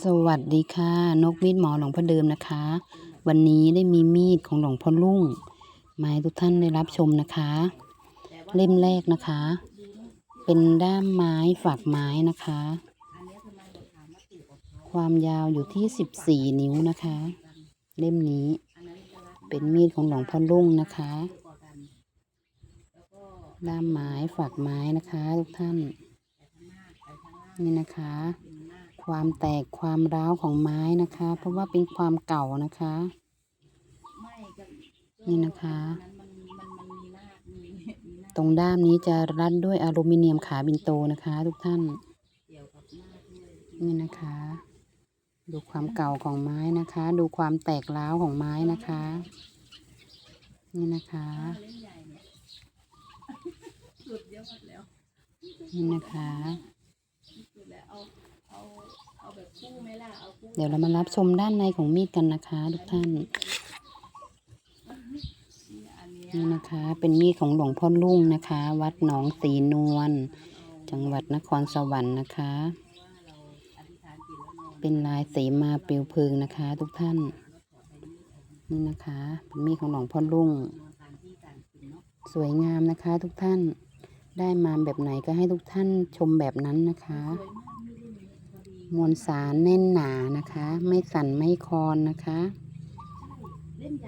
สวัสดีค่ะ นกมีดหมอหลวงพ่อเดิมนะคะ วันนี้ได้มีมีดของหลวงพ่อลุ่งมาให้ทุกท่านได้รับชมนะคะ เล่มแรกนะคะ เป็นด้ามไม้ฝักไม้นะคะ ความยาวอยู่ที่สิบสี่นิ้วนะคะ เล่มนี้ เป็นมีดของหลวงพ่อลุ่งนะคะ ด้ามไม้ฝักไม้นะคะ ทุกท่าน นี่นะคะ ความแตกความร้าวของไม้นะคะ เพราะว่าเป็นความเก่านะคะนี่นะคะ ตรงด้ามนี้จะรัดด้วยอลูมิเนียมขาบินโตนะคะ ทุกท่านนี่นะคะ ดูความเก่าของไม้นะคะ ดูความแตกร้าวของไม้นะคะ นี่นะคะนี่นะคะ เดี๋ยวเรามารับชมด้านในของมีดกันนะคะ ทุกท่าน นี่นะคะ เป็นมีดของหลวงพ่อลุ่งนะคะ วัดหนองสีนวล จังหวัดนครสวรรค์นะคะ เป็นลายสีมาเปลวเพลิงนะคะ ทุกท่าน นี่นะคะ เป็นมีดของหลวงพ่อลุ่ง สวยงามนะคะ ทุกท่าน ได้มาแบบไหนก็ให้ทุกท่านชมแบบนั้นนะคะ มวลสารแน่นหนานะคะ ไม่สั่นไม่คลอนนะคะ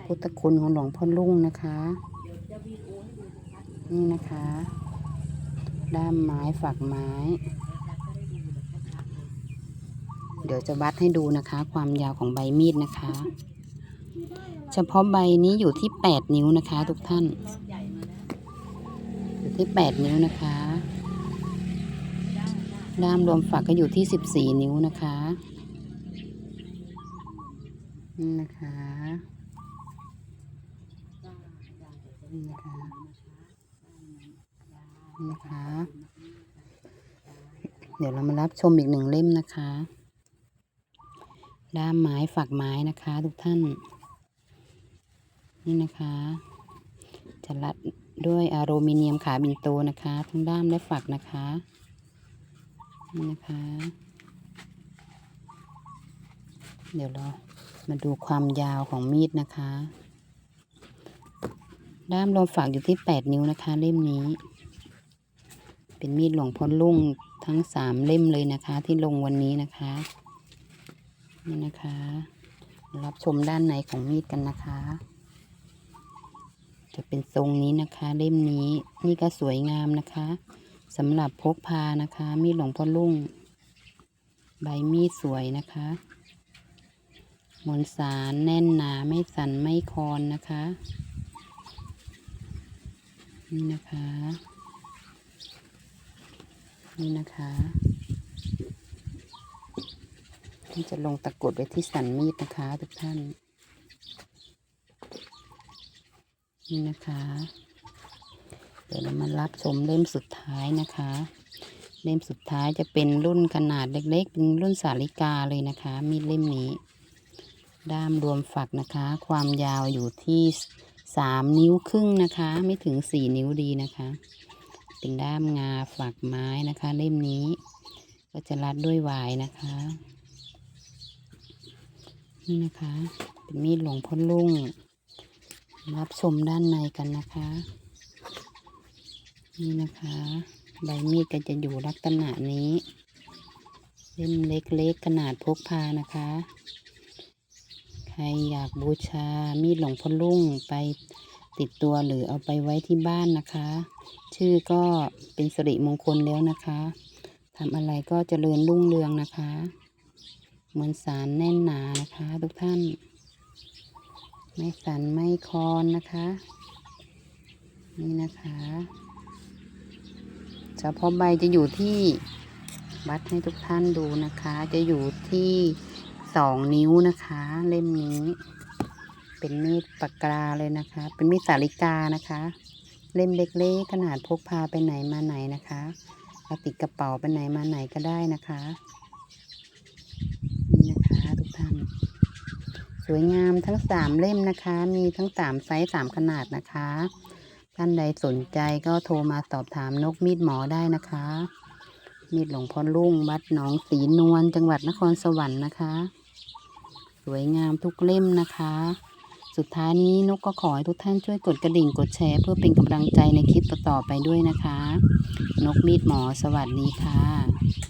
พุทธคุณของหลวงพ่อลุ่งนะคะ นี่นะคะ ด้ามไม้ฝักไม้ เดี๋ยวจะวัดให้ดูนะคะ ความยาวของใบมีดนะคะ เฉพาะใบนี้อยู่ที่แปดนิ้วนะคะ ทุกท่าน อยู่ที่แปดนิ้วนะคะ ด้ามรวมฝักก็อยู่ที่สิบสี่นิ้วนะคะนี่นะคะนี่นะคะนี่นะคะ เดี๋ยวเรามารับชมอีกหนึ่งเล่มนะคะ ด้ามไม้ฝักไม้นะคะ ทุกท่าน นี่นะคะ จะรัดด้วยอลูมิเนียมขาบินโตนะคะ ทั้งด้ามและฝักนะคะ นี่นะคะ เดี๋ยวเรามาดูความยาวของมีดนะคะ ด้ามรวมฝักอยู่ที่แปดนิ้วนะคะ เล่มนี้ เป็นมีดหลวงพ่อลุ่งทั้งสามเล่มเลยนะคะ ที่ลงวันนี้นะคะ นี่นะคะ รับชมด้านในของมีดกันนะคะ จะเป็นทรงนี้นะคะ เล่มนี้นี่ก็สวยงามนะคะ สำหรับพกพานะคะ มีดหลวงพ่อลุ่ง ใบมีดสวยนะคะมวลสารแน่นหนาไม่สั่นไม่คลอนนะคะ นี่นะคะ นี่นะคะที่จะลงตะกรุดไว้ที่สันมีดนะคะทุกท่าน นี่นะคะ เดี๋ยวเรามารับชมเล่มสุดท้ายนะคะ เล่มสุดท้ายจะเป็นรุ่นขนาดเล็กๆ เป็นรุ่นสาลิกาเลยนะคะ มีดเล่มนี้ ด้ามรวมฝักนะคะ ความยาวอยู่ที่สามนิ้วครึ่งนะคะ ไม่ถึงสี่นิ้วดีนะคะ เป็นด้ามงาฝักไม้นะคะ เล่มนี้ ก็จะรัดด้วยวายนะคะนี่นะคะ เป็นมีดหลวงพ่อลุ่ง รับชมด้านในกันนะคะ นี่นะคะ ใบมีดก็จะอยู่ลักษณะนี้เล่มเล็กๆขนาดพกพานะคะ ใครอยากบูชามีดหลวงพ่อลุ่งไปติดตัวหรือเอาไปไว้ที่บ้านนะคะ ชื่อก็เป็นสิริมงคลแล้วนะคะทำอะไรก็เจริญรุ่งเรืองนะคะมวลสารแน่นหนานะคะ ทุกท่าน ไม่สั่นไม่คลอนนะคะ นี่นะคะ เฉพาะใบจะอยู่ที่วัดให้ทุกท่านดูนะคะ จะอยู่ที่สองนิ้วนะคะ เล่มนี้ เป็นมีดปากกาเลยนะคะ เป็นมีดสาลิกานะคะ เล่มเล็กๆขนาดพกพาไปไหนมาไหนนะคะเอาติดกระเป๋าไปไหนมาไหนก็ได้นะคะนี่นะคะทุกท่าน สวยงามทั้งสามเล่มนะคะ มีทั้งสามไซส์สามขนาดนะคะ ท่านใดสนใจก็โทรมาสอบถามนกมีดหมอได้นะคะ มีดหลวงพ่อลุ่งวัดหนองสีนวลจังหวัดนครสวรรค์นะคะ สวยงามทุกเล่มนะคะ สุดท้ายนี้นกก็ขอให้ทุกท่านช่วยกดกระดิ่งกดแชร์ เพื่อเป็นกำลังใจในคลิปต่อๆไปด้วยนะคะ นกมีดหมอสวัสดีค่ะ